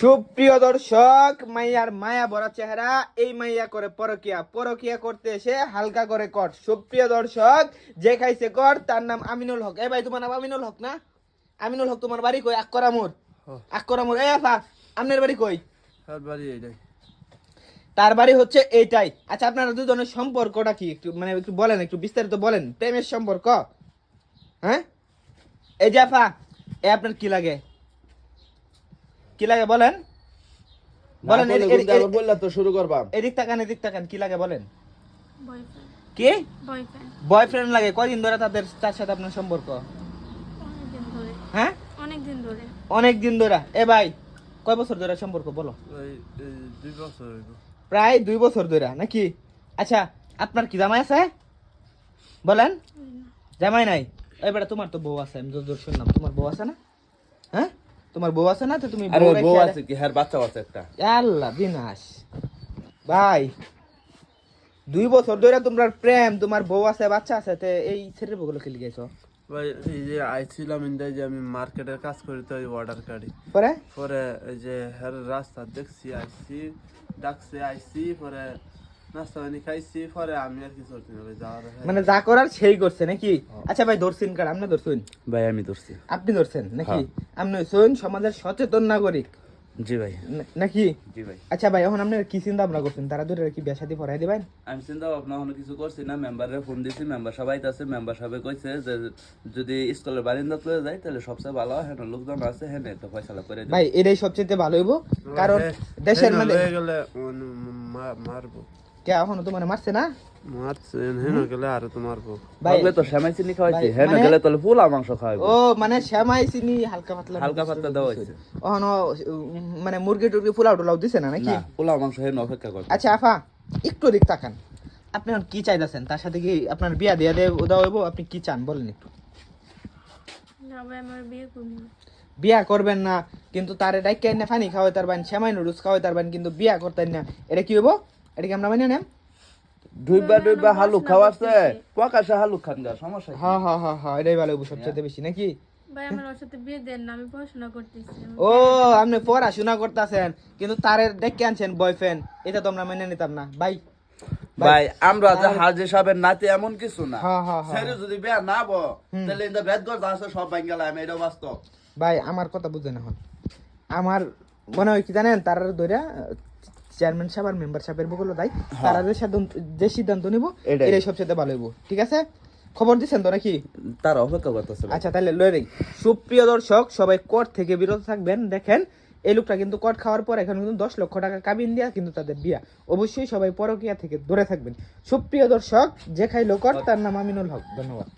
সুপ্রিয় দর্শক মাইয়ার মায়া ভরা চেহারা এই মাইয়া করে পরকিয়া পরকিয়া করতে এসে হালকা করে কট সুপ্রিয় দর্শক যে খাইছে কর তার নাম আমিনুল হক। এ ভাই তোমার নাম আমিনুল হক না? আমিনুল হক তোমার বাড়ি কই? আকরামুর। আকরামুর এই আফা আপনার বাড়ি কই? আর বাড়ি এইটাই। তার বাড়ি হচ্ছে এইটাই। আচ্ছা আপনারা দুজনের সম্পর্কটা কি? একটু মানে একটু বলেন একটু বিস্তারিত বলেন। প্রেমের সম্পর্ক? হ্যাঁ? এই যে আফা এ আপনার কি লাগে? কি লাগে বলেন? বলেন বললা তো শুরু করবা। এদিক তাকান এদিক তাকান কি লাগে বলেন? বয়ফ্রেন্ড কি? বয়ফ্রেন্ড বয়ফ্রেন্ড লাগে কয়দিন ধরে তাদের তার সাথে আপনার সম্পর্ক? হ্যাঁ? অনেকদিন ধরে। অনেক দিন ধরে। এ ভাই কয় বছর ধরে সম্পর্ক বলো? এই দুই বছর প্রায় দুই বছর ধরে নাকি? আচ্ছা আপনার কি জামাই আছে? বলেন। জামাই নাই? এবারে তোমার তো বউ আছে আমি যতদূর শুনলাম। তোমার বউ আছে না? হ্যাঁ? তোমার বউ আছে না? তো তুমি আরে বউ ওর বউ আছে কি? হ্যাঁ বাচ্চা আছে একটা। আল্লাহ বিনাশ। ভাই দুই বছর ধরে তোমার প্রেম তোমার বউ আছে বাচ্চা আছে তে এই ছেলের বউগুলো খেলে গেছো? ভাই এই যে আইছিলাম ইন্দাই যে আমি মার্কেটের কাজ করি তো অর্ডার কার্ডি পরে? পরে এই যে হ্যার রাস্তা দেখছি আইছি ডাকছে আইছি পরে নাস্তা পানি খাইছি পরে আমি আর কিছু করছি না ভাই যাওয়ার মানে যা করার সেই করছে নাকি? আচ্ছা ভাই ধরছেন কার? আপনি ধরছেন? ভাই আমি ধরছি। আপনি ধরছেন? নাকি? হ্যাঁ। আপনি হচ্ছেন সমাজের সচেতন নাগরিক। জি ভাই। নাকি? জি ভাই। আচ্ছা ভাই এখন আপনি কি চিন্তা ভাবনা করছেন? তারা ধরে কি বিয়া শাদী পড়াই দিবেন? আমি চিন্তা ভাবনা কোনো কিছু করছি না। মেম্বারে ফোন দিছি মেম্বার সবাই আছে। মেম্বার সবাই কইছে যে যদি স্কুলের বারিন্দা তুলে যায় তাহলে সবচেয়ে ভালো হয় হ্যাঁ লোকজন আছে হ্যাঁ তো ফয়সালা করে ভাই এটাই সবচেয়ে ভালো হইব। কারণ হ্যাঁ, দেশের মধ্যে মানে মারবো। কে এখনও তোমার মারছে না? মারছে হেন গেলে আর তো মারবো তো শ্যামাই চিনি খাওয়াইছি হ্যাঁ না মানে- গেলে তাহলে পোলা মাংস খাওয়াইবো ও মানে শ্যামাই চিনি হালকা পাতলা হালকা পাতলা দেওয়া হয়েছে। ওখানে মানে মুরগি টুরগি পোলাও টোলাও দিছে না নাকি? না মাংস হেন অপেক্ষা করবে আচ্ছা আফা একটু দিক তাকান। আপনি এখন কি চাইতেছেন? তার সাথে কি আপনার বিয়া দিয়া দিয়ে দেওয়া হইব? আপনি কি চান? বলেন একটু। বিয়ে করবেন না কিন্তু তার ডাইকে না পানি খাওয়াই তারবেন শ্যামাই নুডলস খাওয়াই তারবেন কিন্তু বিয়া করতেন না। এটা কি হইব? এটা কি আমরা মানে নেন ডুইবা ডুইবা হালুক খাওয়াছে পকাশে হালুক খান গা সমস্যা হ্যাঁ হ্যাঁ হ্যাঁ হ্যাঁ এটাই ভালো সবচেয়ে বেশি নাকি? ভাই আমার ওর সাথে বিয়ে দেন না আমি পড়াশোনা করতেছি ও আপনি পড়াশোনা করতেছেন কিন্তু ডেকে আনছেন বয়ফ্রেন্ড এটা তো আমরা মেনে নিতাম না। ভাই ভাই আমরা যে হাজি সাহেবের নাতি এমন কিছু না। হ্যাঁ, হ্যাঁ, হ্যাঁ। ছেড়ে যদি বিয়া না বো তাহলে ইন্দা বেদ গর আছে সব বাঙ্গালা আমি এটা বাস্তব। ভাই আমার কথা বুঝেন এখন। আমার মনে হয় কি জানেন তার ধরে চেয়ারম্যান সাহেব আর মেম্বার সাহেবের বগুলো তাই তারা যে সিদ্ধান্ত যে সিদ্ধান্ত নিব এটাই। সবচেয়ে ভালো হইব। ঠিক আছে? খবর দিচ্ছেন তো নাকি? তার অপেক্ষা করতেছে আচ্ছা তাহলে লয়ে দেই সুপ্রিয় দর্শক সবাই কট থেকে বিরত থাকবেন। দেখেন এই লোকটা কিন্তু কট খাওয়ার পর এখন কিন্তু দশ লক্ষ টাকা কাবিন দিয়া কিন্তু তাদের বিয়া। অবশ্যই সবাই পরকিয়া থেকে দূরে থাকবেন। সুপ্রিয় দর্শক যে খাইলো কট তার নাম আমিনুল হক। ধন্যবাদ।